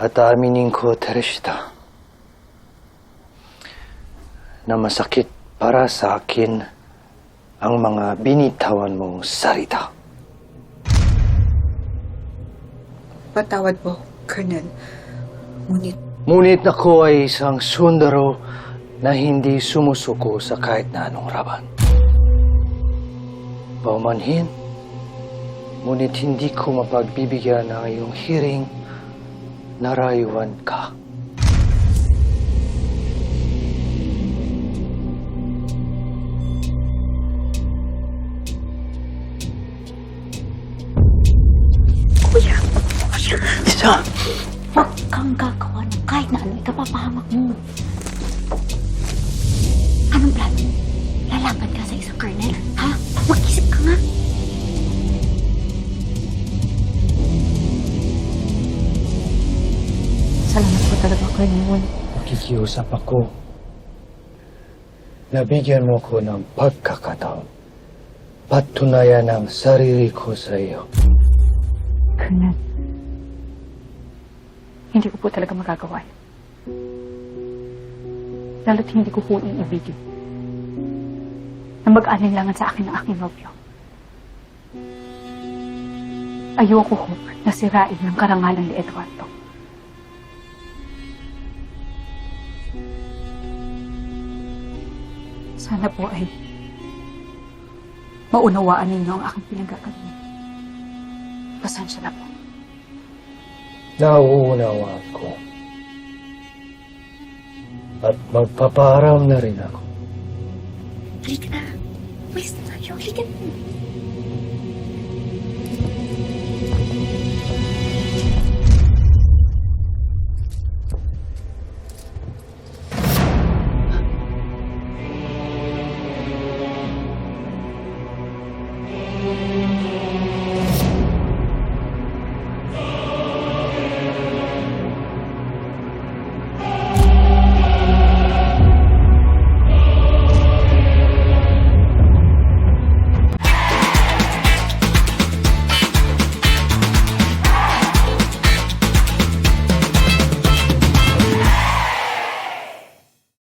At aaminin ko, Teresita, na masakit para sa akin ang mga binitawan mong salita. Patawad po, Colonel. Ngunit Ngunit ako ay isang sundaro na hindi sumusuko sa kahit na anong raban. Paumanhin, ngunit hindi ko mapagbibigyan ng iyong hiring na rayuan ka. Kuya, kuya, Isa! Huwag kang gagawa ng kahit na ano ikapapahamak mo. Anong plano mo? Salamat po talaga, Colonel. Nakikiusap ako. Nabigyan mo ko ng pagkakataon. Patunayan ang sarili ko sa iyo. Colonel, hindi ko po talaga magagawa. Lalo't hindi ko po iibigin na mag-alinlangan sa akin ng aking nobyo. Ayoko ho na sirain ng karangalan ni Eduardo. Sana po ay maunawaan ninyo ang aking pinagkakaroon. Pasensya na po. Nauunawa ko. At magpaparam na rin ako. Halika na. Pwes na tayo. Halika na.